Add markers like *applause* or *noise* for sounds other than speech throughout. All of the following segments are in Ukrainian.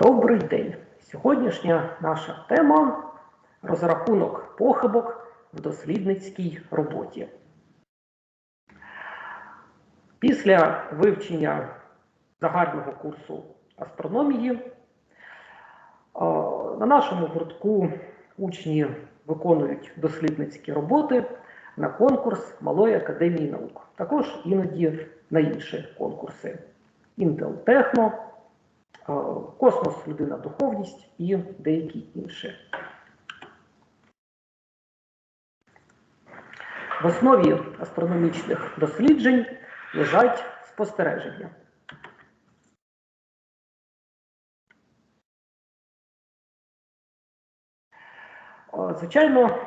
Добрий день! Сьогоднішня наша тема розрахунок похибок в дослідницькій роботі. Після вивчення загального курсу астрономії е, на нашому гуртку учні виконують дослідницькі роботи на конкурс Малої академії наук, також іноді на інші конкурси Intel Техно. Е, космос, людина, духовність і деякі інші. В основі астрономічних досліджень лежать спостереження. Е, Звичайно,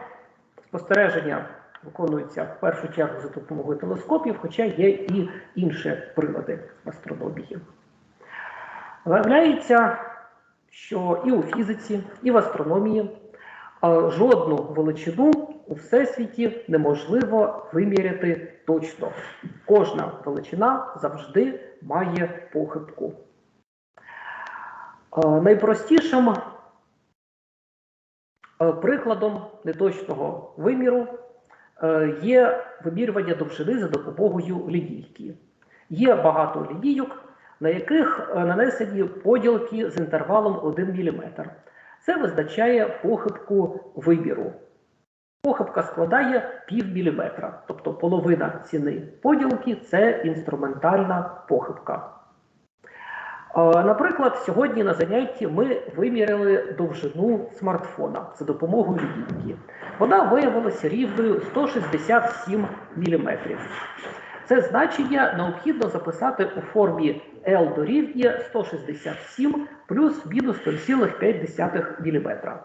спостереження виконуються в першу чергу за допомогою телескопів, хоча є і інші прилади астрономії. Виявляється, що і у фізиці, і в астрономії жодну величину у всесвіті неможливо виміряти точно. Кожна величина завжди має похибку. Найпростішим прикладом неточного виміру е, є вимірювання довжини за допомогою лінійки. Є багато лінійок на яких е, нанесені поділки з інтервалом 1 мм. Це визначає похибку вибіру. Похибка складає пів міліметра, тобто половина ціни поділки це інструментальна похибка. Е, Наприклад, сьогодні на занятті ми виміряли довжину смартфона за допомогою лінійки. Вона виявилася рівною 167 мм. Це значення необхідно записати у формі L дорівнює 167 плюс мінус 0,5 мм.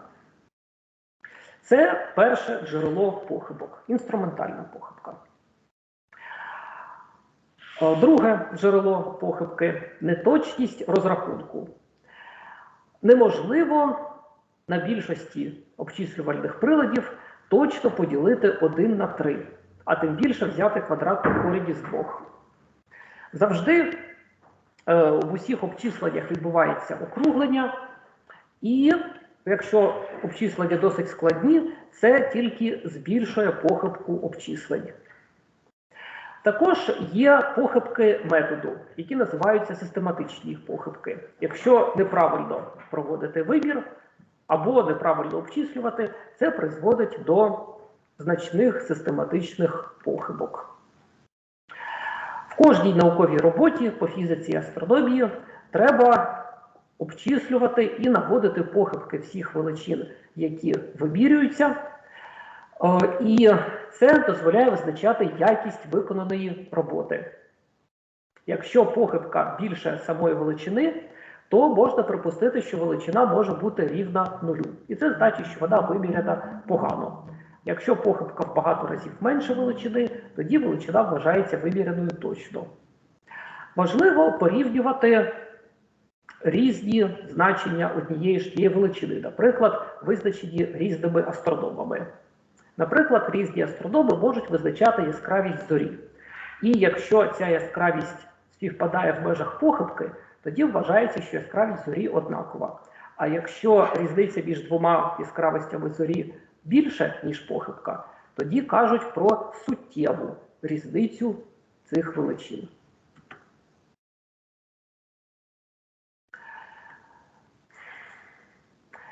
Це перше джерело похибок, інструментальна похибка. Е, Друге джерело похибки неточність розрахунку. Неможливо на більшості обчислювальних приладів точно поділити 1 на 3 а тим більше взяти квадратний корінь із двох. Завжди е, в усіх обчисленнях відбувається округлення, і якщо обчислення досить складні, це тільки збільшує похибку обчислень. Також є похибки методу, які називаються систематичні похибки. Якщо неправильно проводити вибір або неправильно обчислювати, це призводить до значних систематичних похибок. В кожній науковій роботі по фізиці і астрономії треба обчислювати і наводити похибки всіх величин, які вимірюються. Е, І це дозволяє визначати якість виконаної роботи. Якщо похибка більше самої величини, то можна припустити, що величина може бути рівна нулю. І це значить, що вона виміряна погано. Якщо похибка в багато разів менше величини, тоді величина вважається виміряною точно. Можливо порівнювати різні значення однієї ж тієї величини, наприклад, визначені різними астрономами. Наприклад, різні астрономи можуть визначати яскравість зорі. І якщо ця яскравість співпадає в межах похибки, тоді вважається, що яскравість зорі однакова. А якщо різниця між двома яскравостями зорі більше, ніж похибка, тоді кажуть про суттєву різницю цих величин.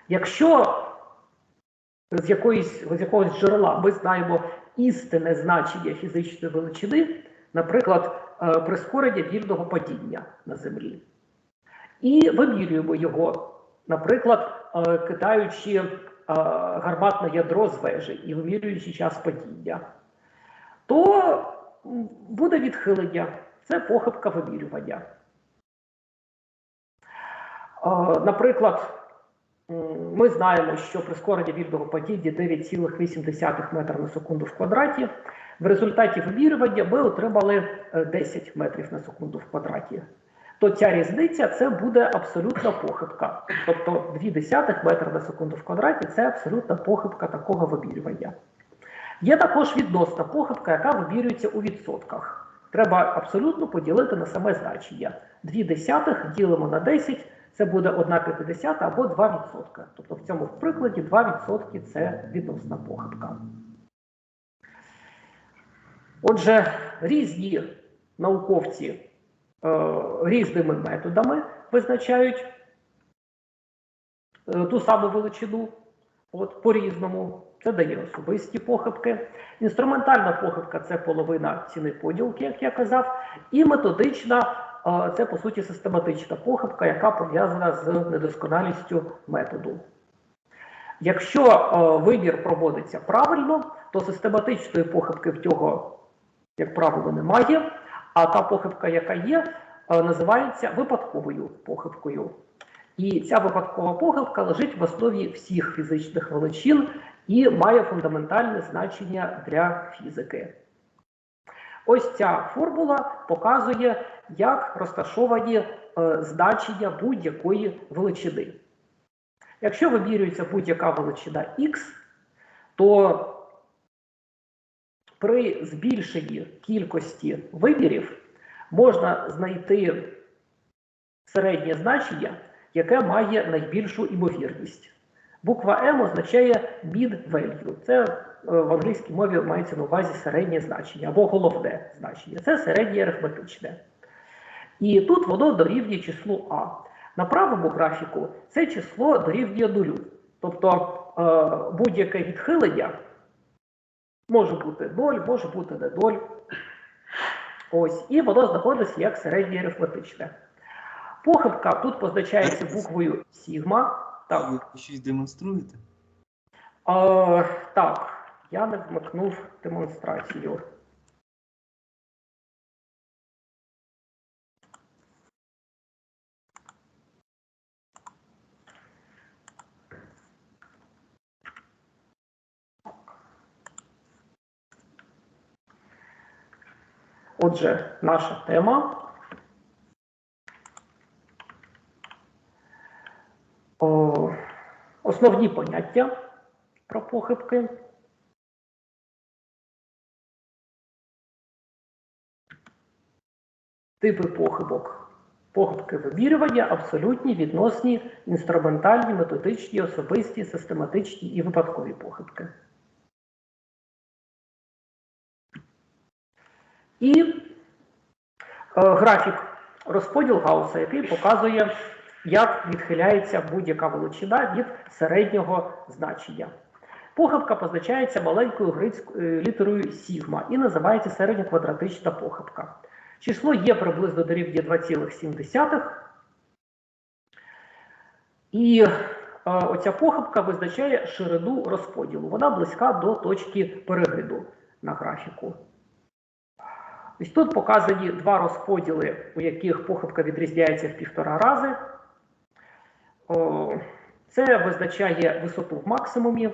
Якщо з, якоїсь, з якогось джерела ми знаємо істинне значення фізичної величини, наприклад, е, прискорення вільного падіння на Землі, і вимірюємо його, наприклад, е, кидаючи гарматне ядро з вежі і вимірюючи час падіння, то буде відхилення. Це похибка вимірювання. Наприклад, ми знаємо, що прискорення вільного падіння 9,8 метра на секунду в квадраті. В результаті вимірювання ми отримали 10 метрів на секунду в квадраті то ця різниця це буде абсолютна похибка. Тобто 2 десятих метра на секунду в квадраті це абсолютна похибка такого вимірювання. Є також відносна похибка, яка вимірюється у відсотках. Треба абсолютно поділити на саме значення. 2 десятих ділимо на 10 Це буде 1,50 або 2%. Тобто в цьому прикладі 2% це відносна похибка. Отже, різні науковці різними методами визначають е, ту саму величину от, по-різному. Це дає особисті похибки. Інструментальна похибка це половина ціни поділки, як я казав, і методична е, це по суті систематична похибка, яка пов'язана з недосконалістю методу. Якщо е, вибір проводиться правильно, то систематичної похибки в цього, як правило, немає. А та похибка, яка є, е, називається випадковою похибкою. І ця випадкова похибка лежить в основі всіх фізичних величин і має фундаментальне значення для фізики. Ось ця формула показує, як розташовані е, значення будь-якої величини. Якщо вимірюється будь-яка величина х, то при збільшенні кількості вибірів можна знайти середнє значення, яке має найбільшу імовірність. Буква М означає mid value. Це е, в англійській мові мається на увазі середнє значення або головне значення. Це середнє арифметичне. І тут воно дорівнює числу А. На правому графіку це число дорівнює нулю. Тобто е, будь-яке відхилення може бути 0, може бути не 0. Ось, і воно знаходиться як середнє арифметичне. Похибка тут позначається буквою сігма. Так. Ви щось демонструєте? А, так, я не вмикнув демонстрацію. Отже, наша тема. О, основні поняття про похибки. Типи похибок. Похибки вимірювання абсолютні, відносні, інструментальні, методичні, особисті, систематичні і випадкові похибки. І е, графік розподіл Гаусса, який показує, як відхиляється будь-яка величина від середнього значення. Похибка позначається маленькою грецькою літерою сігма і називається середньоквадратична похибка. Число є приблизно дорівнює 2,7. І е, оця похибка визначає ширину розподілу. Вона близька до точки перегиду на графіку. Ось тут показані два розподіли, у яких похибка відрізняється в півтора рази. Це визначає висоту в максимумі,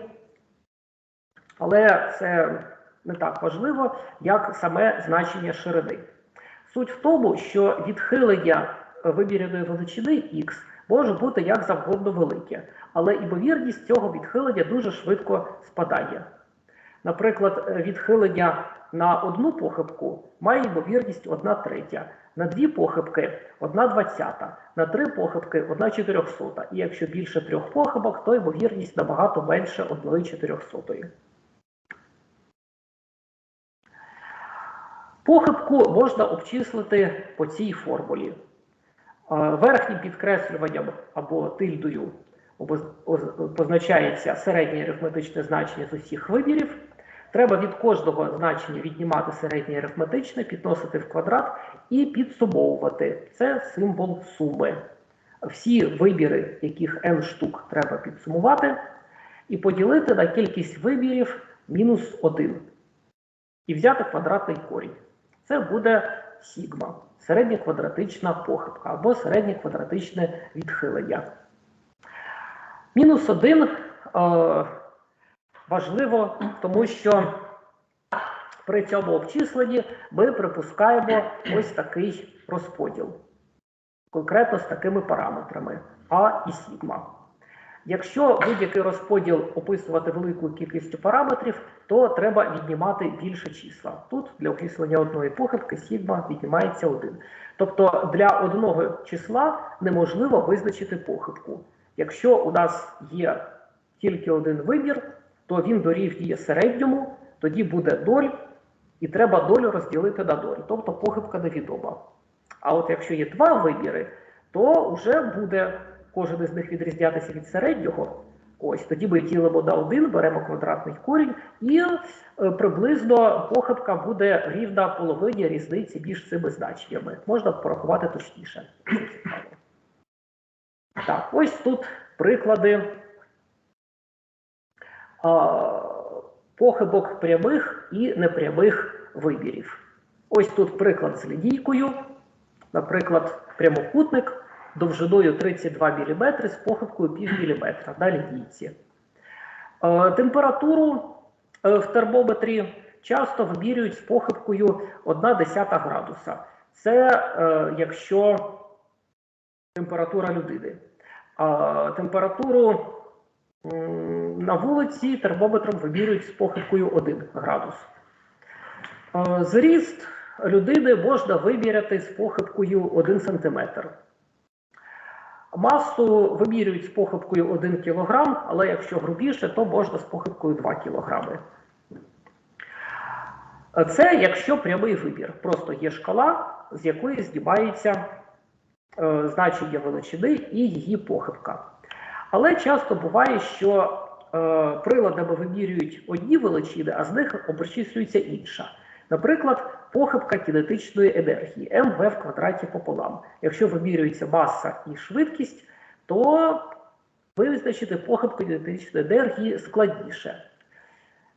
але це не так важливо, як саме значення ширини. Суть в тому, що відхилення виміреної величини х може бути як завгодно велике, але імовірність цього відхилення дуже швидко спадає. Наприклад, відхилення на одну похибку має ймовірність 1 третя, на дві похибки 1 двадцята, на три похибки 1 чотирьохсота. І якщо більше трьох похибок, то ймовірність набагато менше 1 чотирьохсотої. Похибку можна обчислити по цій формулі. Верхнім підкреслюванням або тильдою позначається середнє арифметичне значення з усіх вибірів. Треба від кожного значення віднімати середнє арифметичне, підносити в квадрат і підсумовувати. Це символ суми. Всі вибіри, яких n штук треба підсумувати, і поділити на кількість вибірів мінус 1. І взяти квадратний корінь. Це буде сігма, середньоквадратична похибка або середньоквадратичне відхилення. Мінус 1 е, важливо, тому що при цьому обчисленні ми припускаємо ось такий розподіл. Конкретно з такими параметрами А і сігма. Якщо будь-який розподіл описувати великою кількістю параметрів, то треба віднімати більше числа. Тут для окреслення одної похибки сігма віднімається 1. Тобто для одного числа неможливо визначити похибку. Якщо у нас є тільки один вибір, то він дорівнює середньому, тоді буде доль, і треба долю розділити на доль, тобто похибка невідома. А от якщо є два вибіри, то вже буде кожен із них відрізнятися від середнього. Ось тоді ми ділимо на один, беремо квадратний корінь, і е, приблизно похибка буде рівна половині різниці між цими значеннями. Можна порахувати точніше. *clears throat* Так, ось тут приклади похибок прямих і непрямих вибірів. Ось тут приклад з лінійкою, наприклад, прямокутник довжиною 32 мм з похибкою пів міліметра на лінійці. Е, температуру е, в термометрі часто вимірюють з похибкою 1 десята градуса. Це е, якщо температура людини. Температуру на вулиці термометром вимірюють з похибкою 1 градус. Е, Зріст людини можна виміряти з похибкою 1 см. Масу вимірюють з похибкою 1 кг, але якщо грубіше, то можна з похибкою 2 кг. Це якщо прямий вибір. Просто є шкала, з якої знімається е, значення величини і її похибка. Але часто буває, що е, приладами вимірюють одні величини, а з них обчислюється інша. Наприклад, похибка кінетичної енергії МВ в квадраті пополам. Якщо вимірюється маса і швидкість, то визначити похибку кінетичної енергії складніше.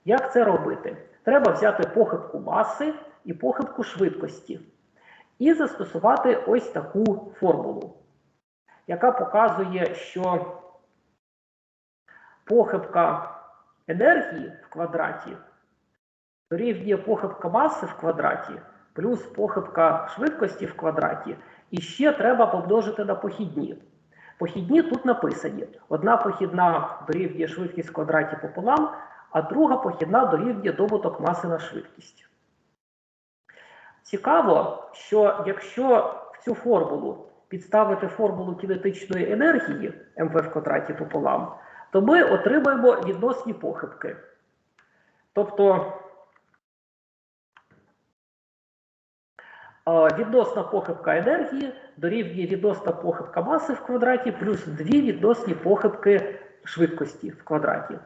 Як це робити? Треба взяти похибку маси і похибку швидкості і застосувати ось таку формулу, яка показує, що похибка енергії в квадраті дорівнює похибка маси в квадраті плюс похибка швидкості в квадраті, і ще треба помножити на похідні. Похідні тут написані: одна похідна дорівнює швидкість в квадраті пополам, а друга похідна дорівнює добуток маси на швидкість. Цікаво, що якщо в цю формулу підставити формулу кінетичної енергії МВ в квадраті пополам, то ми отримаємо відносні похибки. Тобто відносна похибка енергії дорівнює відносна похибка маси в квадраті плюс дві відносні похибки швидкості в квадраті.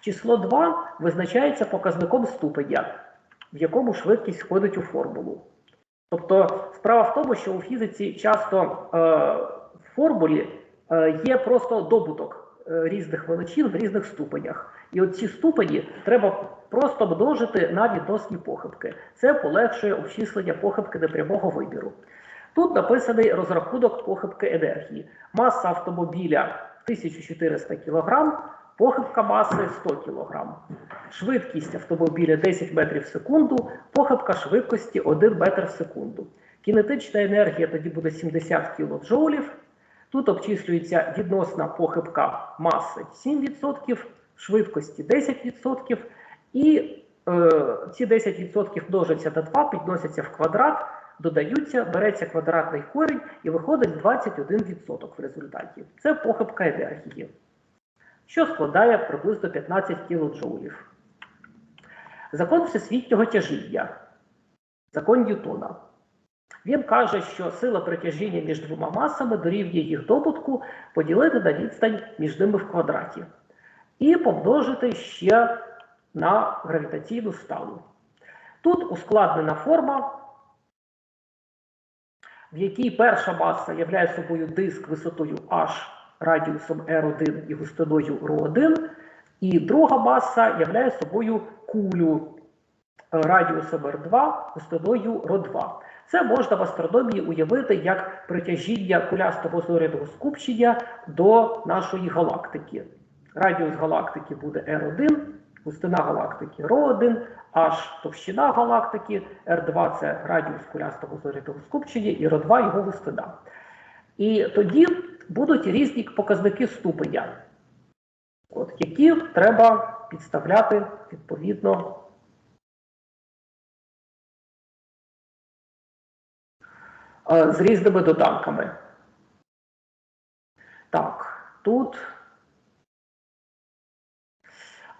Число 2 визначається показником ступеня, в якому швидкість входить у формулу. Тобто справа в тому, що у фізиці часто е, в формулі е, є просто добуток різних величин в різних ступенях. І от ці ступені треба просто множити на відносні похибки. Це полегшує обчислення похибки непрямого вибіру. Тут написаний розрахунок похибки енергії. Маса автомобіля 1400 кг, похибка маси 100 кг. Швидкість автомобіля 10 метрів в секунду, похибка швидкості 1 метр в секунду. Кінетична енергія тоді буде 70 кДж. Тут обчислюється відносна похибка маси 7%, швидкості 10%, і е, ці 10% множаться на 2, підносяться в квадрат, додаються, береться квадратний корінь і виходить 21% в результаті. Це похибка енергії, що складає приблизно 15 кДж. Закон всесвітнього тяжіння, закон Ньютона. Він каже, що сила притяжіння між двома масами дорівнює їх добутку поділити на відстань між ними в квадраті. І помножити ще на гравітаційну сталу. Тут ускладнена форма, в якій перша маса являє собою диск висотою H радіусом R1 і густиною ρ1, і друга маса являє собою кулю радіусом R2 густиною ρ2. Це можна в астрономії уявити як притяжіння кулястого зоряного скупчення до нашої галактики. Радіус галактики буде R1, густина галактики ρ1, H товщина галактики, R2 це радіус кулястого зоряного скупчення і ρ2 його густина. І тоді будуть різні показники ступеня. от, які треба підставляти відповідно. З різними доданками. Так, тут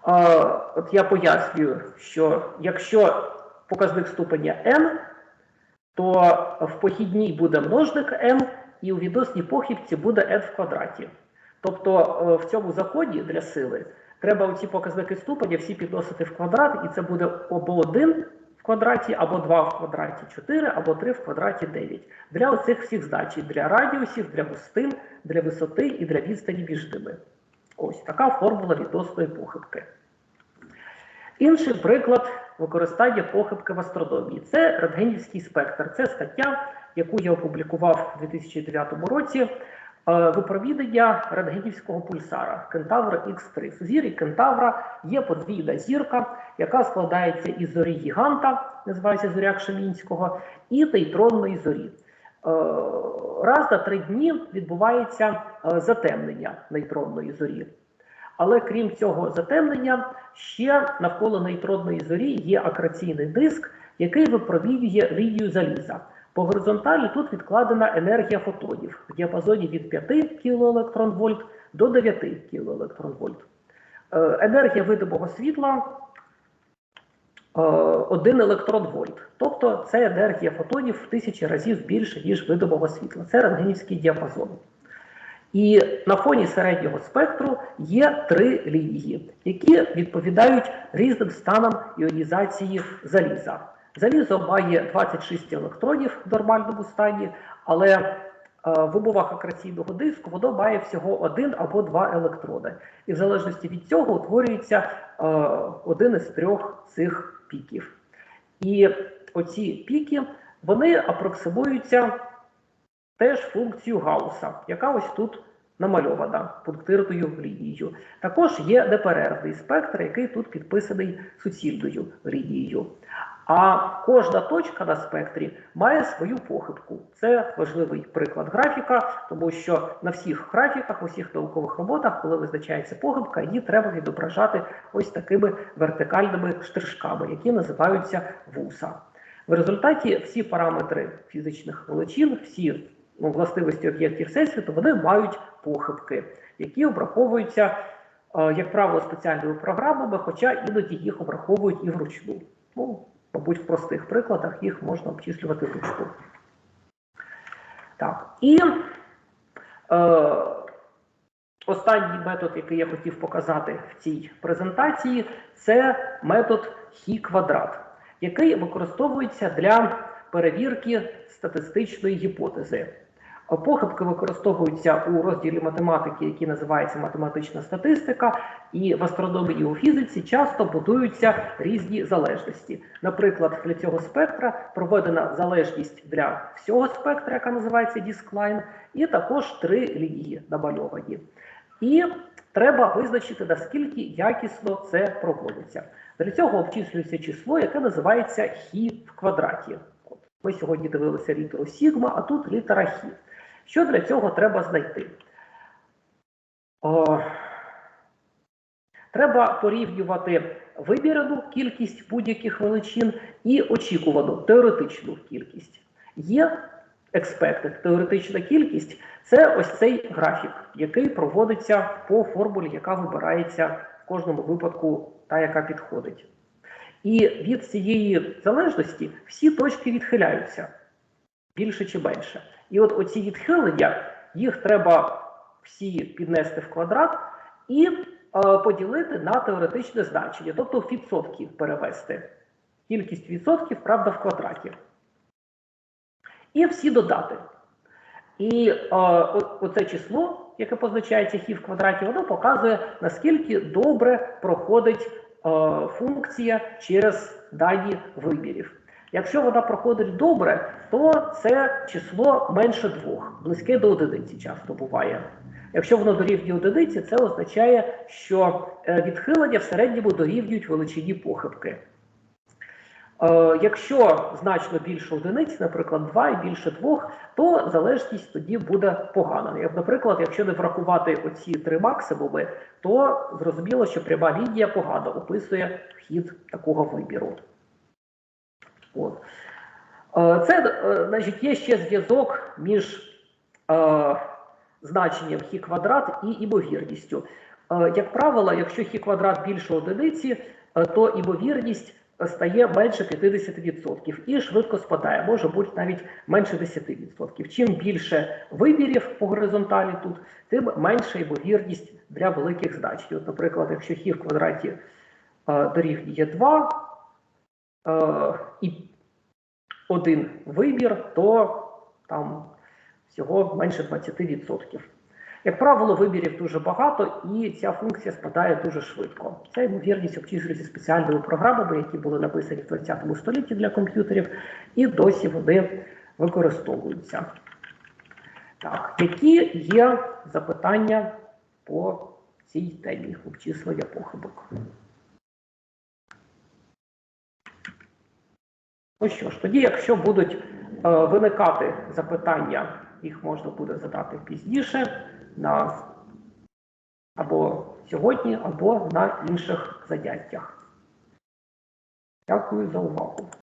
е, от я пояснюю, що якщо показник ступеня n, то в похідній буде множник n, і у відносній похибці буде n в квадраті. Тобто е, в цьому законі для сили треба ці показники ступеня всі підносити в квадрат, і це буде або 1 в квадраті, або 2 в квадраті 4, або 3 в квадраті 9. Для оцих всіх значень, для радіусів, для густин, для висоти і для відстані між ними. Ось така формула відносної похибки. Інший приклад використання похибки в астрономії це рентгенівський спектр. Це стаття, яку я опублікував у 2009 році. Е, Випровідення рентгенівського пульсара Кентавра Х3. Сузір'ї Кентавра є подвійна зірка, яка складається із зорі гіганта, називається зоря Кшемінського, і нейтронної зорі. Е, Раз на три дні відбувається е, затемнення нейтронної зорі. Але крім цього затемнення, ще навколо нейтронної зорі є акраційний диск, який випромінює лінію заліза. По горизонталі тут відкладена енергія фотонів в діапазоні від 5 кілоелектронвольт до 9 кілоелектронвольт. Е, Енергія видимого світла 1 електронвольт. Тобто це енергія фотонів в тисячі разів більше, ніж видимого світла. Це рентгенівський діапазон. І на фоні середнього спектру є три лінії, які відповідають різним станам іонізації заліза. Залізо має 26 електронів в нормальному стані, але е, в умовах акраційного диску воно має всього один або два електрони. І в залежності від цього утворюється е, один із трьох цих піків. І оці піки вони апроксимуються теж функцію Гаусса, яка ось тут намальована пунктирною лінією. Також є неперервний спектр, який тут підписаний суцільною лінією. А кожна точка на спектрі має свою похибку. Це важливий приклад графіка, тому що на всіх графіках, у всіх наукових роботах, коли визначається похибка, її треба відображати ось такими вертикальними штришками, які називаються вуса. В результаті всі параметри фізичних величин, всі ну, властивості об'єктів Всесвіту, вони мають похибки, які обраховуються, е, як правило, спеціальними програмами, хоча іноді їх обраховують і вручну. Ну, мабуть, в простих прикладах їх можна обчислювати точку. Так, і е, останній метод, який я хотів показати в цій презентації, це метод хі квадрат, який використовується для перевірки статистичної гіпотези. Похибки використовуються у розділі математики, який називається математична статистика, і в астрономії у фізиці часто будуються різні залежності. Наприклад, для цього спектра проведена залежність для всього спектра, яка називається дисклайн, і також три лінії намальовані. І треба визначити, наскільки якісно це проводиться. Для цього обчислюється число, яке називається хі в квадраті. Ми сьогодні дивилися літеру сігма, а тут літера хі. Що для цього треба знайти? О, треба порівнювати вимірену кількість будь-яких величин і очікувану теоретичну кількість. Є expected, теоретична кількість це ось цей графік, який проводиться по формулі, яка вибирається в кожному випадку, та, яка підходить. І від цієї залежності всі точки відхиляються більше чи менше. І от оці відхилення, їх треба всі піднести в квадрат і е, поділити на теоретичне значення, тобто в відсотки перевести. Кількість відсотків, правда, в квадраті. І всі додати. І е, оце число, яке позначається хі в квадраті, воно показує, наскільки добре проходить е, функція через дані вимірів. Якщо вона проходить добре, то це число менше двох, близьке до одиниці часто буває. Якщо воно дорівнює одиниці, це означає, що відхилення в середньому дорівнюють величині похибки. Е, якщо значно більше одиниць, наприклад, 2 і більше 2, то залежність тоді буде погана. Як, наприклад, якщо не врахувати оці три максимуми, то зрозуміло, що пряма лінія погано описує хід такого вибіру. От. Е, Це, е, значить, є ще зв'язок між е, значенням хі квадрат і імовірністю. Е, Як правило, якщо хі квадрат більше одиниці, е, то імовірність стає менше 50% і швидко спадає, може бути навіть менше 10%. Чим більше вибірів по горизонталі тут, тим менша ймовірність для великих значень. От, наприклад, якщо хі в квадраті е, дорівнює 2 е, і один вибір, то там всього менше 20%. Як правило, вибірів дуже багато, і ця функція спадає дуже швидко. Ця ймовірність обчислюється спеціальними програмами, які були написані в 20 столітті для комп'ютерів, і досі вони використовуються. Так, які є запитання по цій темі обчислення похибок? Ну що ж, тоді, якщо будуть е, виникати запитання, їх можна буде задати пізніше на або сьогодні, або на інших заняттях. Дякую за увагу.